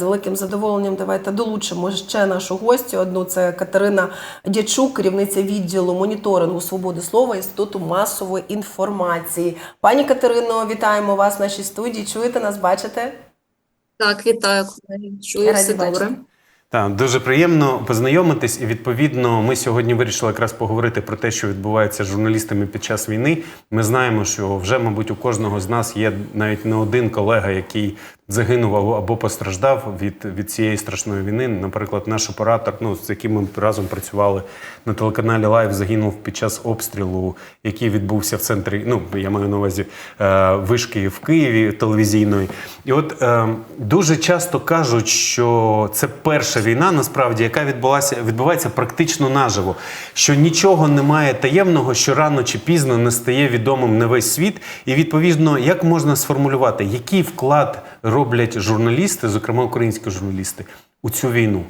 З великим задоволенням давайте долучимо ще нашу гостю. Одну це Катерина Дячук, керівниця відділу моніторингу свободи слова Інституту масової інформації. Пані Катерино, вітаємо вас в нашій студії. Чуєте нас, бачите? Так, вітаю, колеги. Чую, Раді все бачити. добре. Так, дуже приємно познайомитись, і відповідно ми сьогодні вирішили якраз поговорити про те, що відбувається з журналістами під час війни. Ми знаємо, що вже, мабуть, у кожного з нас є навіть не один колега, який загинув або- постраждав від, від цієї страшної війни. Наприклад, наш оператор, ну з яким ми разом працювали на телеканалі Лайв, загинув під час обстрілу, який відбувся в центрі. Ну я маю на увазі е, вишки в Києві телевізійної. І от е, дуже часто кажуть, що це перша війна, насправді, яка відбулася відбувається практично наживо. Що нічого немає таємного, що рано чи пізно не стає відомим на весь світ. І відповідно, як можна сформулювати, який вклад роблять журналісти, зокрема українські журналісти, у цю війну?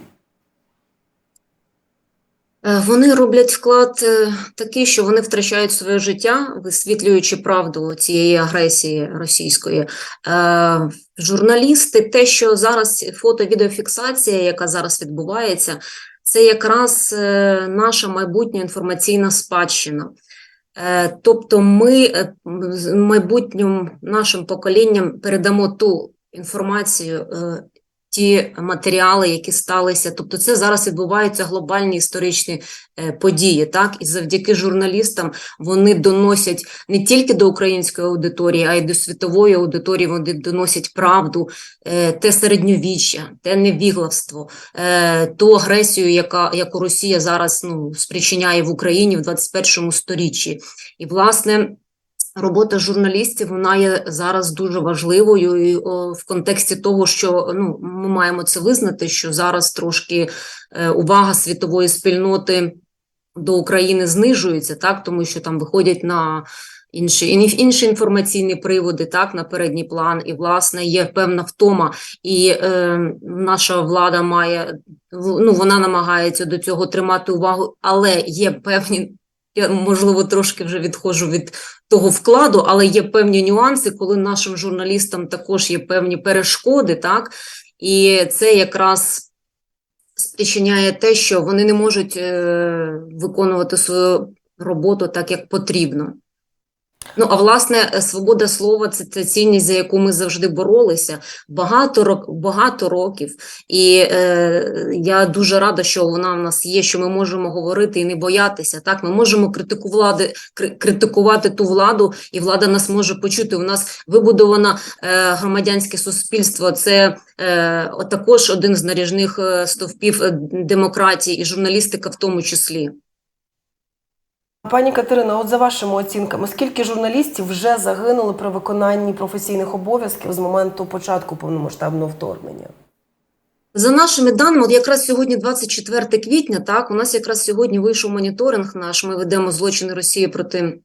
Е, Вони роблять вклад е, такий, що вони втрачають своє життя, висвітлюючи правду цієї агресії російської. Е, Журналісти, те, що зараз фото-відеофіксація, яка зараз відбувається, це якраз наша майбутня інформаційна спадщина. Тобто, ми майбутнім нашим поколінням передамо ту інформацію, е, ті матеріали, які сталися. Тобто, це зараз відбуваються глобальні історичні е, події, так і завдяки журналістам вони доносять не тільки до української аудиторії, а й до світової аудиторії. Вони доносять правду, е, те середньовіччя, те невігластво, е, ту агресію, яка яку Росія зараз ну спричиняє в Україні в 21 сторіччі. І власне. Робота журналістів вона є зараз дуже важливою і, в контексті того, що ну ми маємо це визнати, що зараз трошки е, увага світової спільноти до України знижується, так тому що там виходять на інші інші інформаційні приводи, так на передній план, і власне є певна втома, і е, наша влада має ну вона намагається до цього тримати увагу, але є певні. Я можливо трошки вже відходжу від того вкладу, але є певні нюанси, коли нашим журналістам також є певні перешкоди, так і це якраз спричиняє те, що вони не можуть е, виконувати свою роботу так, як потрібно. Ну, а власне, свобода слова це, це цінність, за яку ми завжди боролися багато рок, багато років. І е, я дуже рада, що вона в нас є, що ми можемо говорити і не боятися. Так, ми можемо критикувати, кри- критикувати ту владу, і влада нас може почути. У нас вибудовано е, громадянське суспільство. Це е, також один з наріжних е, стовпів е, демократії і журналістика в тому числі. Пані Катерина, от за вашими оцінками, скільки журналістів вже загинули при виконанні професійних обов'язків з моменту початку повномасштабного вторгнення? За нашими даними, от якраз сьогодні 24 квітня, так, у нас якраз сьогодні вийшов моніторинг наш, ми ведемо злочини Росії проти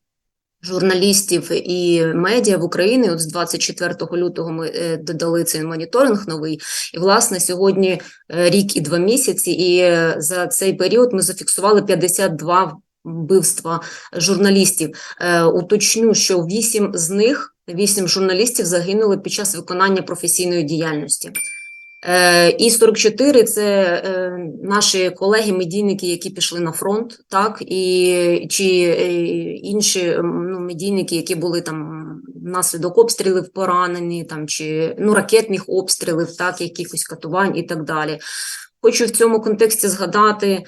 журналістів і медіа в Україні. От з 24 лютого ми е, додали цей моніторинг новий. І, власне, сьогодні е, рік і два місяці, і е, за цей період ми зафіксували 52 вбивства журналістів. Е, Уточню, що 8 з них, 8 журналістів загинули під час виконання професійної діяльності. Е, І 44 – це е, наші колеги-медійники, які пішли на фронт, так, і чи інші ну, медійники, які були там внаслідок обстрілів поранені, там, чи ну, ракетних обстрілів, так, якихось катувань і так далі. Хочу в цьому контексті згадати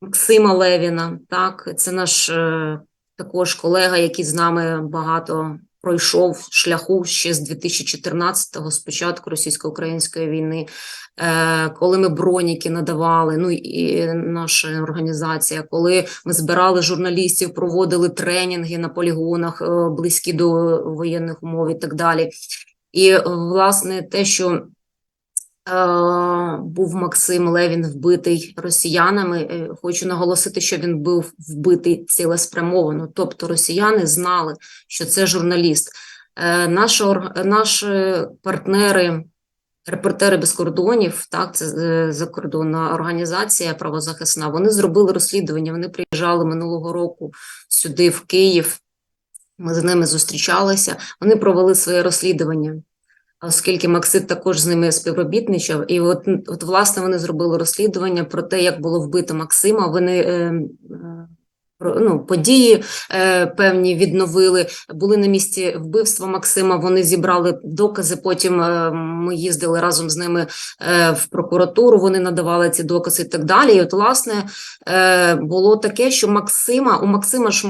Максима Левіна, так, це наш е, також колега, який з нами багато пройшов шляху ще з 2014-го, з початку російсько-української війни, е, коли ми броніки надавали, ну і наша організація, коли ми збирали журналістів, проводили тренінги на полігонах, е, близькі до воєнних умов і так далі. І, власне, те, що був Максим Левін вбитий росіянами. Е, Хочу наголосити, що він був вбитий цілеспрямовано. Тобто росіяни знали, що це журналіст. Е, Наші, наші партнери, репортери без кордонів, так, це е, закордонна організація правозахисна. Вони зробили розслідування. Вони приїжджали минулого року сюди, в Київ. Ми з ними зустрічалися. Вони провели своє розслідування. Оскільки Максим також з ними співробітничав. І от, от власне вони зробили розслідування про те, як було вбито Максима. Вони е, е, ну, події е, певні відновили, були на місці вбивства Максима. Вони зібрали докази. Потім е, ми їздили разом з ними е, в прокуратуру. Вони надавали ці докази і так далі. І от, власне, е, було таке, що Максима у Максима ж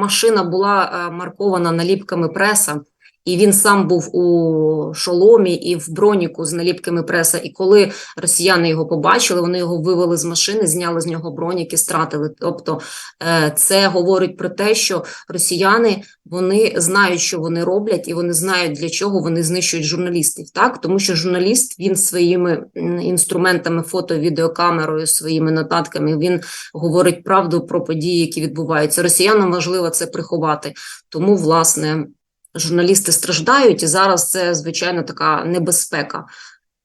машина була е, маркована наліпками преса. І він сам був у шоломі і в броніку з наліпками преса. І коли росіяни його побачили, вони його вивели з машини, зняли з нього бронік і стратили. Тобто е, це говорить про те, що росіяни вони знають, що вони роблять, і вони знають для чого вони знищують журналістів. Так тому що журналіст він своїми інструментами, фото, відеокамерою, своїми нотатками він говорить правду про події, які відбуваються. Росіянам важливо це приховати. Тому, власне, журналісти страждають, і зараз це звичайно така небезпека.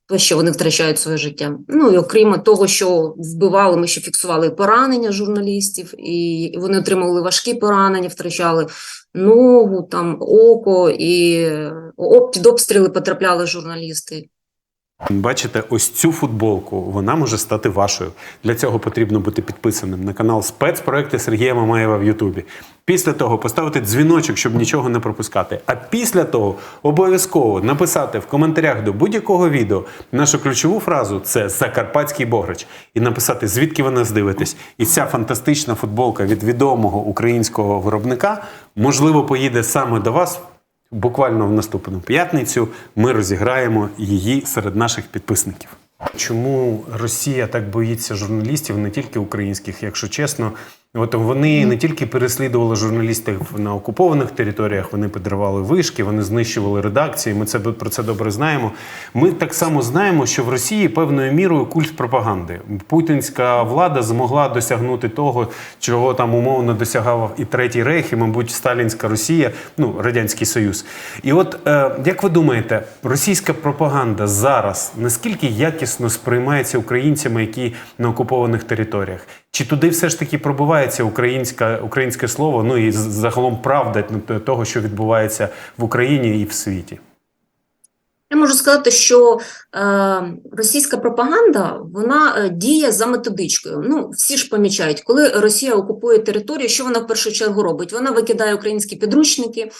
То, що вони втрачають своє життя. Ну і окрім того, що вбивали, ми ще фіксували поранення журналістів, і вони отримували важкі поранення, втрачали ногу, там око, і під обстріли потрапляли журналісти. Бачите, ось цю футболку вона може стати вашою. Для цього потрібно бути підписаним на канал спецпроекти Сергія Мамаєва в Ютубі. Після того поставити дзвіночок, щоб нічого не пропускати. А після того обов'язково написати в коментарях до будь-якого відео нашу ключову фразу це Закарпатський Бограч. І написати, звідки ви нас дивитесь. І ця фантастична футболка від відомого українського виробника можливо поїде саме до вас Буквально в наступну п'ятницю ми розіграємо її серед наших підписників. Чому Росія так боїться журналістів, не тільки українських, якщо чесно? От вони не тільки переслідували журналістів на окупованих територіях, вони підривали вишки, вони знищували редакції. Ми це про це добре знаємо. Ми так само знаємо, що в Росії певною мірою культ пропаганди. Путінська влада змогла досягнути того, чого там умовно досягав і третій рейх, і, мабуть, сталінська Росія, ну радянський Союз. І от е, як ви думаєте, російська пропаганда зараз наскільки якісно сприймається українцями, які на окупованих територіях? Чи туди все ж таки пробивається українська, українське слово, ну і загалом правда того, що відбувається в Україні і в світі? Я можу сказати, що е, російська пропаганда вона е, діє за методичкою. Ну, всі ж помічають, коли Росія окупує територію, що вона в першу чергу робить? Вона викидає українські підручники,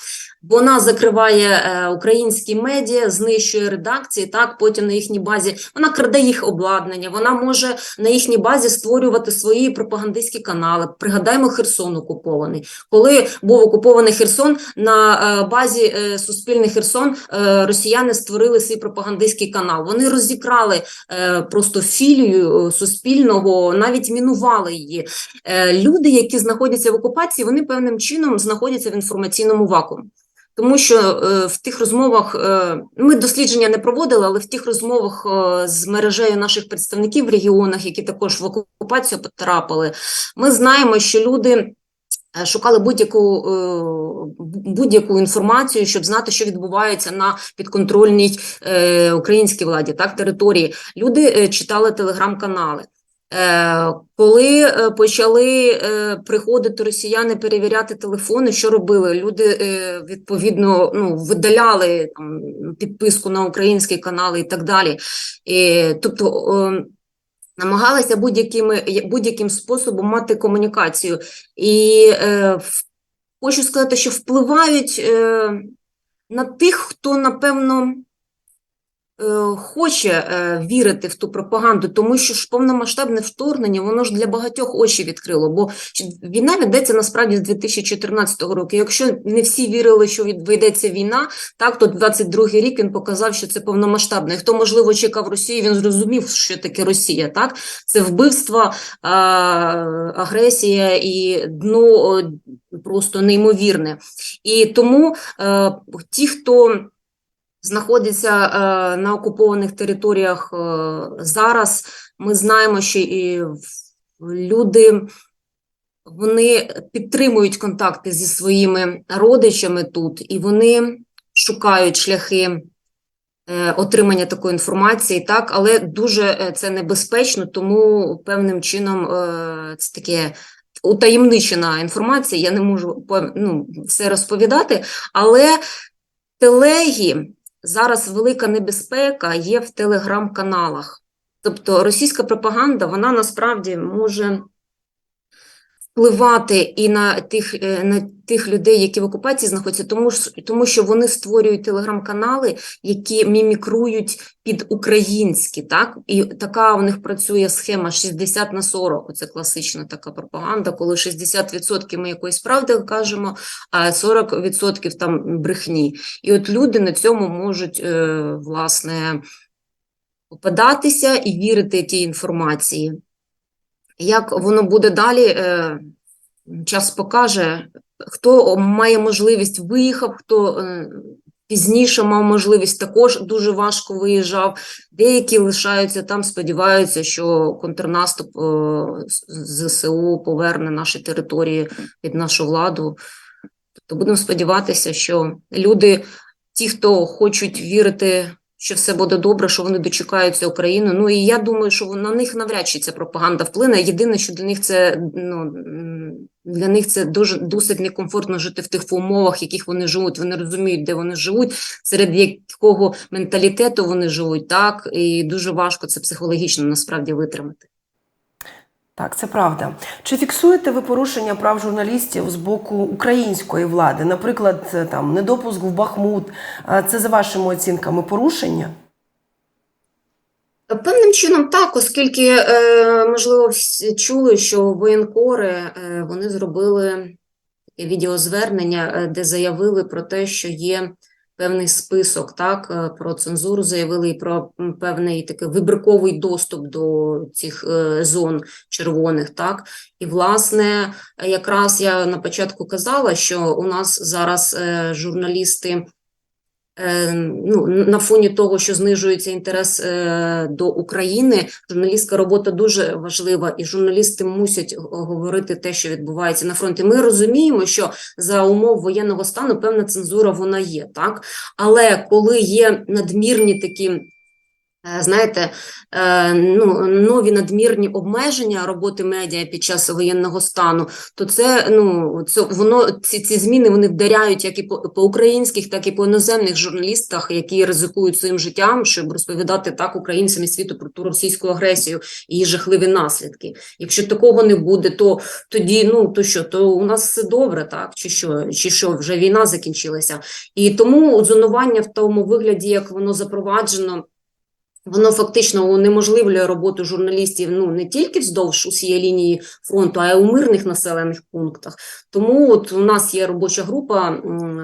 вона закриває е, українські медіа, знищує редакції. Так, потім на їхній базі вона краде їх обладнання. Вона може на їхній базі створювати свої пропагандистські канали. Пригадаємо Херсон окупований. Коли був окупований Херсон, на е, базі е, Суспільний Херсон росіяни створили свій пропагандистський канал. Вони розікрали просто філію суспільного, навіть мінували її. Люди, які знаходяться в окупації, вони певним чином знаходяться в інформаційному вакуумі. Тому що е, в тих розмовах е, ми дослідження не проводили, але в тих розмовах е, з мережею наших представників в регіонах, які також в окупацію потрапили, ми знаємо, що люди шукали будь-яку будь-яку інформацію, щоб знати, що відбувається на підконтрольній українській владі, так території. Люди читали телеграм-канали. Е, Коли е, почали е, приходити росіяни перевіряти телефони, що робили? Люди відповідно ну, видаляли там, підписку на українські канали і так далі. І, тобто намагалися будь-яким способом мати комунікацію. І хочу сказати, що впливають на тих, хто напевно. Е, Хоче е, вірити в ту пропаганду, тому що ж повномасштабне вторгнення, воно ж для багатьох очі відкрило. Бо війна ведеться насправді з 2014 року. Якщо не всі вірили, що від- ведеться війна, так то 22-й рік він показав, що це повномасштабне. Хто можливо чекав Росію, він зрозумів, що таке Росія. Так це вбивства, а, агресія і дно просто неймовірне. І тому е, ті, хто знаходяться е, на окупованих територіях е, зараз, ми знаємо, що і люди вони підтримують контакти зі своїми родичами тут, і вони шукають шляхи е, отримання такої інформації, так, але дуже це небезпечно, тому певним чином це таке утаємничена інформація. Я не можу ну, все розповідати, але телегі зараз велика небезпека є в телеграм-каналах. Тобто російська пропаганда, вона насправді може впливати і на тих, е, на тих людей, які в окупації знаходяться, тому, тому що вони створюють телеграм-канали, які мімікрують під українські, так? І така у них працює схема 60 на 40. Оце класична така пропаганда, коли 60% ми якоїсь правди кажемо, а 40% там брехні. І от люди на цьому можуть, е, власне, попадатися і вірити тій інформації. Як воно буде далі, е, час покаже, хто має можливість виїхав, хто е, пізніше мав можливість, також дуже важко виїжджав. Деякі лишаються там, сподіваються, що контрнаступ е, ЗСУ поверне наші території під нашу владу. Тобто будемо сподіватися, що люди, ті, хто хочуть вірити, що все буде добре, що вони дочекаються України. Ну і я думаю, що на них навряд чи ця пропаганда вплине. Єдине, що для них це ну для них це дуже досить некомфортно жити в тих умовах, в яких вони живуть. Вони розуміють, де вони живуть, серед якого менталітету вони живуть, так і дуже важко це психологічно насправді витримати. Так, це правда. Чи фіксуєте ви порушення прав журналістів з боку української влади? Наприклад, е, там недопуск в Бахмут. Е, Це за вашими оцінками порушення? Певним чином так, оскільки, е, можливо, всі чули, що воєнкори е, вони зробили відеозвернення, е, де заявили про те, що є певний список, так, е, про цензуру заявили і про певний такий вибірковий доступ до цих е, зон червоних, так. І, власне, якраз я на початку казала, що у нас зараз е, журналісти ну, на фоні того, що знижується інтерес е, до України, журналістська робота дуже важлива, і журналісти мусять говорити те, що відбувається на фронті. Ми розуміємо, що за умов воєнного стану певна цензура вона є, так але коли є надмірні такі. Е, Знаєте, е, ну, нові надмірні обмеження роботи медіа під час воєнного стану, то це ну це воно ці, ці зміни вони вдаряють як і по, по українських, так і по іноземних журналістах, які ризикують своїм життям, щоб розповідати так українцям і світу про ту російську агресію і її жахливі наслідки. Якщо такого не буде, то тоді ну то що, то у нас все добре, так чи що, чи що вже війна закінчилася, і тому зонування в тому вигляді, як воно запроваджено. Воно фактично унеможливлює роботу журналістів ну не тільки вздовж усієї лінії фронту, а й у мирних населених пунктах. Тому от у нас є робоча група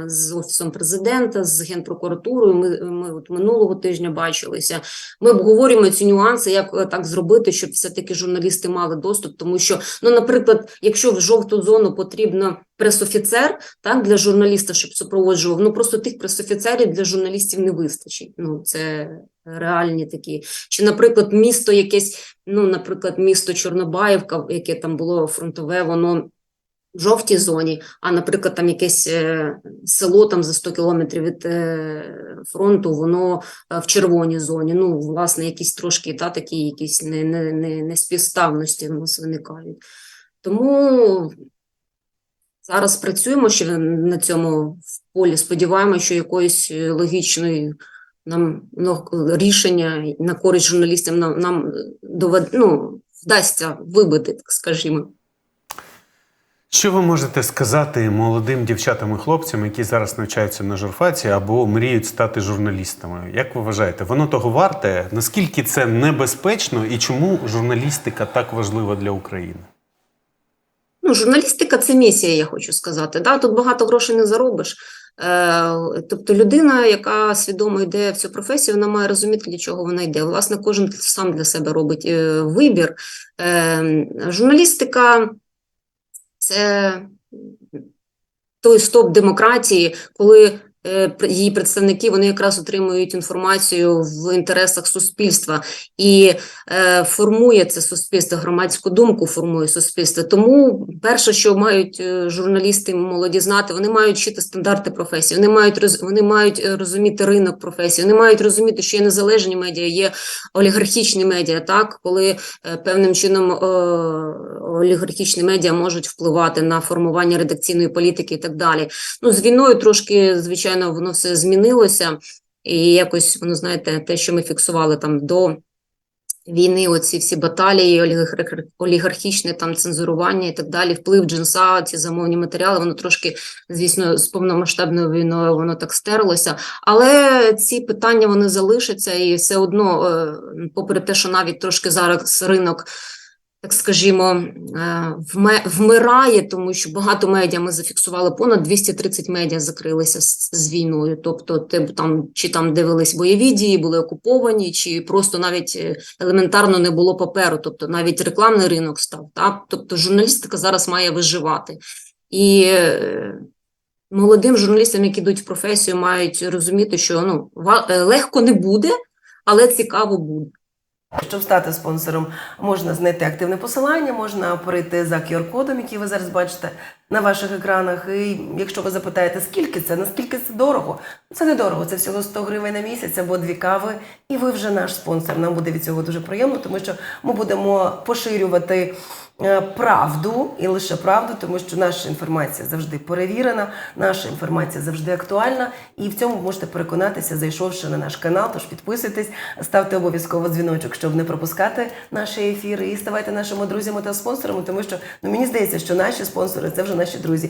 з офісом президента, з генпрокуратурою. Ми, ми от минулого тижня бачилися. Ми обговорюємо ці нюанси, як е, так зробити, щоб все-таки журналісти мали доступ. Тому що, ну, наприклад, якщо в жовту зону потрібно пресофіцер, так для журналіста, щоб супроводжував, ну просто тих пресофіцерів для журналістів не вистачить. Ну це реальні такі. Чи, наприклад, місто якесь, ну, наприклад, місто Чорнобаївка, яке там було фронтове, воно в жовтій зоні, а, наприклад, там якесь е, село там за 100 кілометрів від е, фронту, воно е, в червоній зоні. Ну, власне, якісь трошки та, такі якісь не, не, не, неспівставності в нас виникають. Тому зараз працюємо ще на цьому полі. Сподіваємося, що якоїсь логічної нам ну, рішення на користь журналістам нам, нам довед, ну, вдасться вибити, скажімо. Що ви можете сказати молодим дівчатам і хлопцям, які зараз навчаються на журфаці або мріють стати журналістами? Як ви вважаєте, воно того варте? Наскільки це небезпечно і чому журналістика так важлива для України? Ну, журналістика це місія, я хочу сказати. Да? Тут багато грошей не заробиш. Е, тобто людина, яка свідомо йде в цю професію, вона має розуміти, для чого вона йде. Власне, кожен сам для себе робить е, вибір. Е, журналістика це той стоп демократії, коли її представники вони якраз отримують інформацію в інтересах суспільства і е, формує це суспільство, громадську думку формує суспільство. Тому перше, що мають е, журналісти молоді знати, вони мають вчити стандарти професії, вони мають вони мають е, розуміти ринок професії, вони мають розуміти, що є незалежні медіа, є олігархічні медіа, так коли е, певним чином е, олігархічні медіа можуть впливати на формування редакційної політики і так далі. Ну з війною трошки, звичайно, воно все змінилося. І якось, воно знаєте, те, що ми фіксували там до війни, оці всі баталії, олігархічне там цензурування і так далі, вплив джинса, ці замовні матеріали, воно трошки, звісно, з повномасштабною війною воно так стерлося. Але ці питання вони залишаться, і все одно, е, попри те, що навіть трошки зараз ринок. Так скажімо, е, вмирає, тому що багато медіа ми зафіксували, понад 230 медіа закрилися з, з війною. Тобто, там чи там дивились бойові дії, були окуповані, чи просто навіть е, елементарно не було паперу. Тобто навіть рекламний ринок став. Так? Тобто журналістика зараз має виживати. І е, молодим журналістам, які йдуть в професію, мають розуміти, що ну легко не буде, але цікаво буде. Щоб стати спонсором, можна знайти активне посилання, можна перейти за QR-кодом, який ви зараз бачите на ваших екранах. І якщо ви запитаєте, скільки це, наскільки це дорого, це не дорого, це всього 100 гривень на місяць або дві кави, і ви вже наш спонсор. Нам буде від цього дуже приємно, тому що ми будемо поширювати правду і лише правду, тому що наша інформація завжди перевірена, наша інформація завжди актуальна, і в цьому можете переконатися, зайшовши на наш канал. Тож підписуйтесь, ставте обов'язково дзвіночок, щоб не пропускати наші ефіри, і ставайте нашими друзями та спонсорами, тому що ну мені здається, що наші спонсори це вже наші друзі.